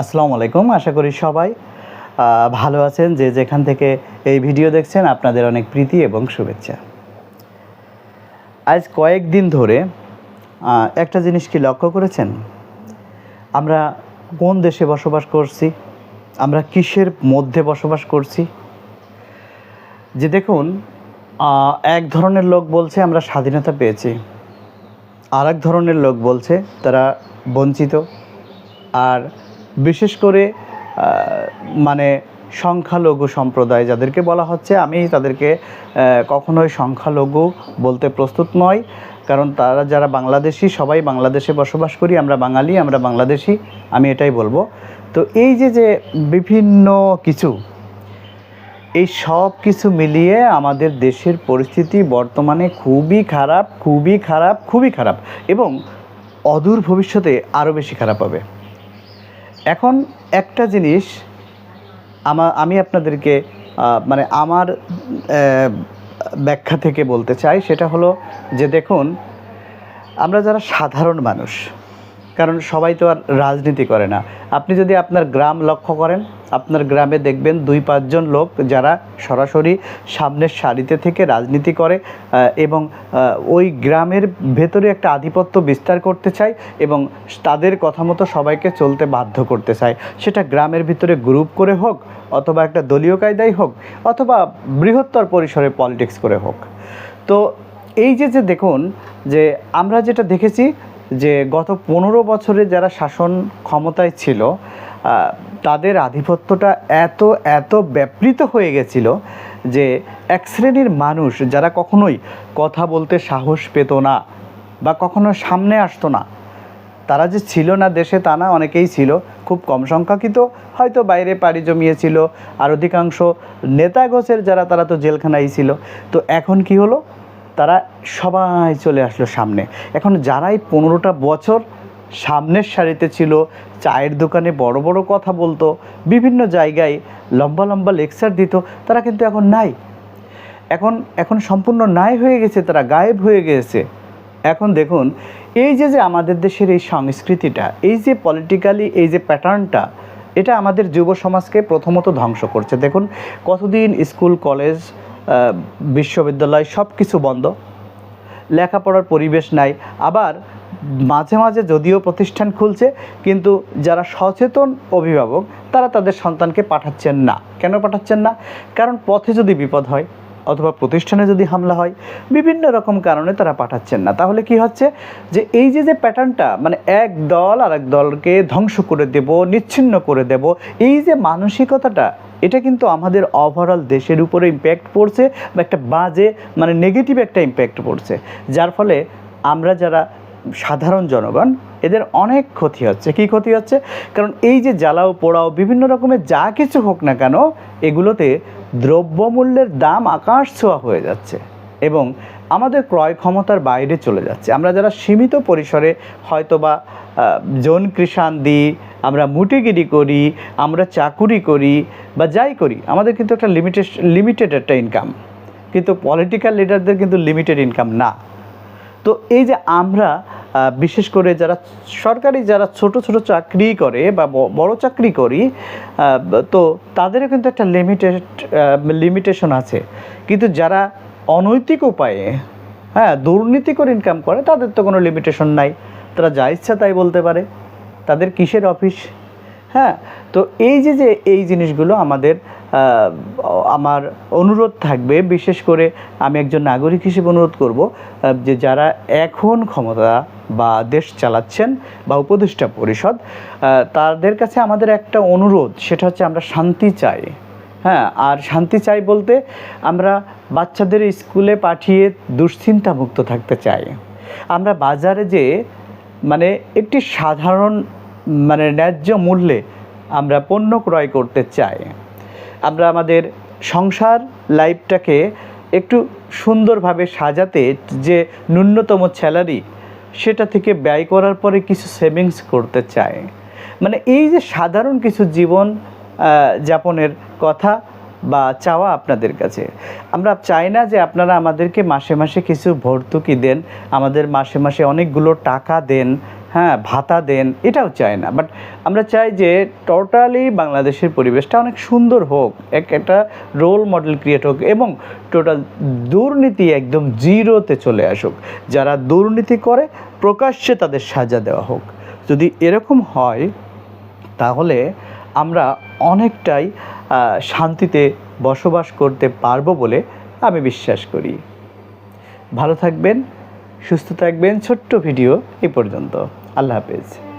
আসসালামু আলাইকুম, আশা করি সবাই ভালো আছেন। যে যেখান থেকে এই ভিডিও দেখছেন, আপনাদের অনেক প্রীতি এবং শুভেচ্ছা। আজ কয়েকদিন ধরে একটা জিনিস কি লক্ষ্য করেছেন? আমরা কোন দেশে বসবাস করছি? আমরা কিসের মধ্যে বসবাস করছি? যে দেখুন এক ধরনের লোক বলছে, আমরা স্বাধীনতা পেয়েছি। আর ধরনের লোক বলছে, তারা বঞ্চিত। আর বিশেষ করে মানে সংখ্যালঘু সম্প্রদায় যাদেরকে বলা হচ্ছে, আমি তাদেরকে কখনোই সংখ্যালঘু বলতে প্রস্তুত নয় কারণ তারা যারা বাংলাদেশি, সবাই বাংলাদেশে বসবাস করি, আমরা বাঙালি, আমরা বাংলাদেশি, আমি এটাই বলব। তো এই যে যে বিভিন্ন কিছু, এই সব কিছু মিলিয়ে আমাদের দেশের পরিস্থিতি বর্তমানে খুবই খারাপ খুবই খারাপ খুবই খারাপ এবং অদূর ভবিষ্যতে আরও বেশি খারাপ হবে। এখন একটা জিনিস আমা আমি আপনাদেরকে মানে আমার ব্যাখ্যা থেকে বলতে চাই, সেটা হলো যে দেখুন, আমরা যারা সাধারণ মানুষ কারণ সবাই তো আর রাজনীতি করে না। আপনি যদি আপনার গ্রাম লক্ষ্য করেন, আপনার গ্রামে দেখবেন দুই, পাঁচজন লোক যারা সরাসরি সামনের সারিতে থেকে রাজনীতি করে এবং ওই গ্রামের ভেতরে একটা আধিপত্য বিস্তার করতে চায় এবং তাদের কথা মতো সবাইকে চলতে বাধ্য করতে চায়। সেটা গ্রামের ভিতরে গ্রুপ করে হোক অথবা একটা দলীয় কায়দায় হোক অথবা বৃহত্তর পরিসরে পলিটিক্স করে হোক। তো এই যে যে দেখুন যে আমরা যেটা দেখেছি যে গত পনেরো বছরে যারা শাসন ক্ষমতায় ছিল তাদের আধিপত্যটা এত এত ব্যাপৃত হয়ে গেছিল যে এক শ্রেণির মানুষ যারা কখনোই কথা বলতে সাহস পেত না বা কখনো সামনে আসতো না, তারা যে ছিল না দেশে তা না, অনেকেই ছিল খুব কম সংখ্যাকিত, হয়তো বাইরে পাড়ি জমিয়েছিল, আর অধিকাংশ নেতা গোছের যারা, তারা তো জেলখানায় ছিল। তো এখন কি হলো? তারা সবাই চলে আসলো সামনে। এখন যারাই পনেরোটা বছর সামনের সারিতে ছিল, চায়ের দোকানে বড় বড় কথা বলতো, বিভিন্ন জায়গায় লম্বা লম্বা লেকচার দিত, তারা কিন্তু এখন নাই। এখন এখন সম্পূর্ণ নাই হয়ে গেছে, তারা গায়েব হয়ে গেছে। এখন দেখুন, এই যে যে আমাদের দেশের এই সংস্কৃতিটা, এই যে পলিটিক্যালি এই যে প্যাটার্নটা এটা আমাদের যুব সমাজকে প্রথমত ধ্বংস করছে। দেখুন, কতদিন স্কুল কলেজ বিশ্ববিদ্যালয় সব কিছু বন্ধ, লেখাপড়ার পরিবেশ নাই। আবার মাঝে মাঝে যদিও প্রতিষ্ঠান খুলছে, কিন্তু যারা সচেতন অভিভাবক, তারা তাদের সন্তানকে পাঠাচ্ছেন না। কেন পাঠাচ্ছেন না? কারণ পথে যদি বিপদ হয় অথবা প্রতিষ্ঠানে যদি হামলা হয়, বিভিন্ন রকম কারণে তারা পাঠাচ্ছেন না। তাহলে কি হচ্ছে? যে এই যে যে প্যাটার্নটা মানে এক দল আর এক দলকে ধ্বংস করে দেব, নিচ্ছিন্ন করে দেব, এই যে মানসিকতাটা এটা কিন্তু আমাদের ওভারঅল দেশের উপরে ইম্প্যাক্ট পড়ছে বা একটা বাজে মানে নেগেটিভ একটা ইম্প্যাক্ট পড়ছে। যার ফলে আমরা যারা সাধারণ জনগণ, এদের অনেক ক্ষতি হচ্ছে। কি ক্ষতি হচ্ছে? কারণ এই যে জ্বালাও, পোড়াও, বিভিন্ন রকমের যা কিছু হোক না কেন, এগুলোতে দ্রব্যমূল্যের দাম আকাশ ছোঁয়া হয়ে যাচ্ছে এবং আমাদের ক্রয় ক্ষমতার বাইরে চলে যাচ্ছে। আমরা যারা সীমিত পরিসরে হয়তোবা জন কৃষাণ দিই আমরা মুটিগিরি করি, আমরা চাকুরি করি বা যাই করি, আমাদের কিন্তু একটা লিমিটেড লিমিটেড একটা ইনকাম কিন্তু পলিটিক্যাল লিডারদের কিন্তু লিমিটেড ইনকাম না। তো এই যে আমরা বিশেষ করে যারা সরকারি যারা ছোট ছোট চাকরি করে বা বড় চাকরি করি তো তাদেরও কিন্তু একটা লিমিটেড লিমিটেশন আছে। কিন্তু যারা অনৈতিক উপায়ে হ্যাঁ দুর্নীতি করে ইনকাম করে, তাদের তো কোনো লিমিটেশন নাই। তারা যা ইচ্ছা তাই বলতে পারে। তাদের কিসের অফিস? হ্যাঁ তো এই যে যে এই জিনিসগুলো আমাদের আমার অনুরোধ থাকবে, বিশেষ করে আমি একজন নাগরিক হিসেবে অনুরোধ করব যে যারা এখন ক্ষমতা বা দেশ চালাচ্ছেন বা উপদেষ্টা পরিষদ তাদের কাছে আমাদের একটা অনুরোধ, সেটা হচ্ছে আমরা শান্তি চাই। হ্যাঁ আর শান্তি চাই বলতে আমরা বাচ্চাদের স্কুলে পাঠিয়ে দুশ্চিন্তা মুক্ত থাকতে চাই। আমরা বাজারে যে মানে একটি সাধারণ মানে ন্যায্য মূল্যে আমরা পণ্য ক্রয় করতে চাই। আমরা আমাদের সংসার লাইফটাকে একটু সুন্দরভাবে সাজাতে যে ন্যূনতম স্যালারি, সেটা থেকে ব্যয় করার পরে কিছু সেভিংস করতে চাই। মানে এই যে সাধারণ কিছু জীবন যাপনের কথা বা চাওয়া আপনাদের কাছে। আমরা চাই না যে আপনারা আমাদেরকে মাসে মাসে কিছু ভর্তুকি দেন, আমাদের মাসে মাসে অনেকগুলো টাকা দেন হ্যাঁ ভাতা দেন, এটাও চাই না। বাট আমরা চাই যে টোটালি বাংলাদেশের পরিবেশটা অনেক সুন্দর হোক, এক একটা রোল মডেল ক্রিয়েট হোক এবং টোটাল দুর্নীতি একদম জিরোতে চলে আসুক। যারা দুর্নীতি করে, প্রকাশ্যে তাদের সাজা দেওয়া হোক। যদি এরকম হয়, তাহলে আমরা অনেকটাই শান্তিতে বসবাস করতে পারব বলে আমি বিশ্বাস করি। ভালো থাকবেন, সুস্থ থাকবেন, ছোট্ট ভিডিও এই পর্যন্ত। আল্লাহ হাফেজ।